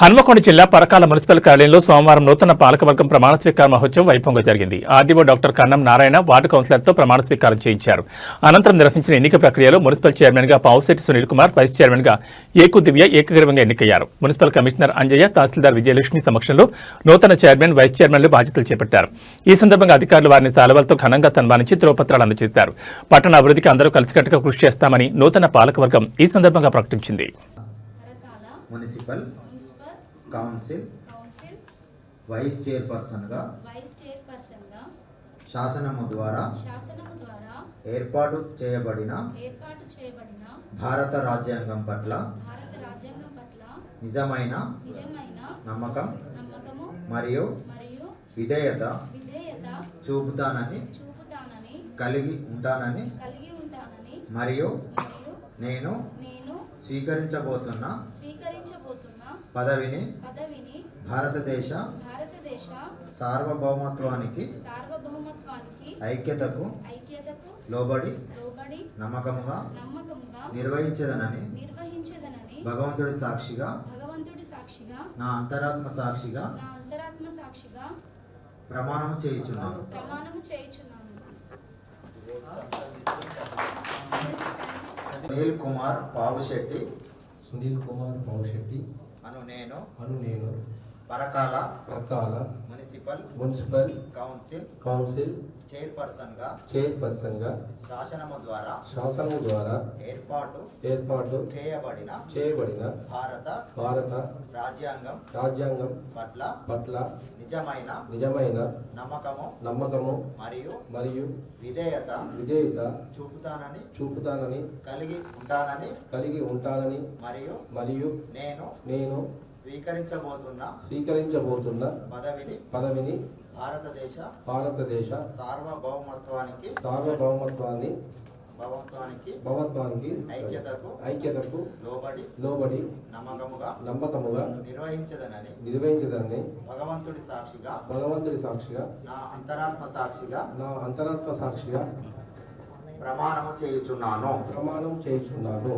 హన్మకొండ జిల్లా పరకాల మున్సిపల్ కార్యాలయంలో సోమవారం నూతన పాలకవర్గం ప్రమాణ స్వీకార మహోత్సవం వైభవంగా జరిగింది. RDO doctor Kannam Narayana ward కౌన్సిలర్తో ప్రమాణ స్వీకారం చేయించారు. అనంతరం నిర్వహించిన ఎన్నిక ప్రక్రియలో మున్సిపల్ చైర్మన్గా పావుశెట్టి సునీల్ కుమార్ వైస్ చైర్మన్గా ఏకు దివ్య ఏకగ్రీవంగా ఎన్నికయ్యారు. మున్సిపల్ కమిషనర్ అంజయ్య తహసీల్దార్ విజయలక్ష్మి సమక్షంలో నూతన చైర్మన్ వైస్ చైర్మన్లు బాధ్యతలు చేపట్టారు. ఈ సందర్భంగా అధికారులు వారిని సాలవలతో ఘనంగా సన్మానించి ధ్రువపత్రాలు అందజేశారు. పట్టణ అభివృద్ధికి అందరూ కలిసికట్టుగా కృషి చేస్తామని నూతన పాలకవర్గం ఈ సందర్భంగా ప్రకటించింది. మున్సిపల్ కౌన్సిల్ వైస్ చైర్పర్సన్గా శాసనము ద్వారా శాసనము ద్వారా ఏర్పాటు చేయబడిన ఏర్పాటు చేయబడిన భారత రాజ్యాంగం పట్ల భారత రాజ్యాంగం పట్ల నిజమైన నిజమైన నమ్మకం నమ్మకము మరియు మరియు విధేయత విధేయత చూపుతానని చూపుతానని కలిగి ఉంటానని కలిగి ఉంటానని మరియు మరియు నేను నేను స్వీకరించబోతున్న స్వీకరించబోతున్న పదవిని పదవిని భారతదేశ భారతదేశ సార్వభౌమత్వానికి సార్వభౌమత్వానికి ఐక్యతకు ఐక్యతకు లోబడి లోబడి నమ్మకముగా నమ్మకముగా నిర్వహించదనని నిర్వహించదనని భగవంతుడి సాక్షిగా భగవంతుడి సాక్షిగా నా అంతరాత్మ సాక్షిగా నా అంతరాత్మ సాక్షిగా ప్రమాణము చేయుచున్నాను. ప్రమాణము చేయుచున్నాను. సునీల్ కుమార్ పావుశెట్టి. సునీల్ కుమార్ పౌశెట్టి అను నేను. అను నేను. పరకాల ప్రకాల మున్సిపల్ మున్సిపల్ కౌన్సిల్ కౌన్సిల్ చైర్పర్సన్గా చైర్పర్సన్గా శాసనము ద్వారా శాసనం ద్వారా ఏర్పాటు ఏర్పాటు చేయబడిన చేయబడిన భారత భారత రాజ్యాంగం రాజ్యాంగం పట్ల పట్ల నిజమైన నిజమైన నమ్మకము నమ్మకము మరియు మరియు విధేయత విధేయత చూపుతానని చూపుతానని కలిగి ఉంటానని కలిగి ఉంటానని మరియు మరియు నేను నేను స్వీకరించబోతున్న స్వీకరించబోతున్న పదవిని పదవిని భారతదేశ భారతదేశ సార్వభౌమత్వానికి సార్వభౌమత్వాన్ని భౌమత్వానికి భవత్వానికి ఐక్యతకు ఐక్యతకు లోబడి లోబడి నమ్మకముగా నమ్మకముగా నిర్వహించదనని నిర్వహించదని భగవంతుడి సాక్షిగా భగవంతుడి సాక్షిగా నా అంతరాత్మ సాక్షిగా నా అంతరాత్మ సాక్షిగా ప్రమాణము చేయుచున్నాను. ప్రమాణం చేస్తున్నాను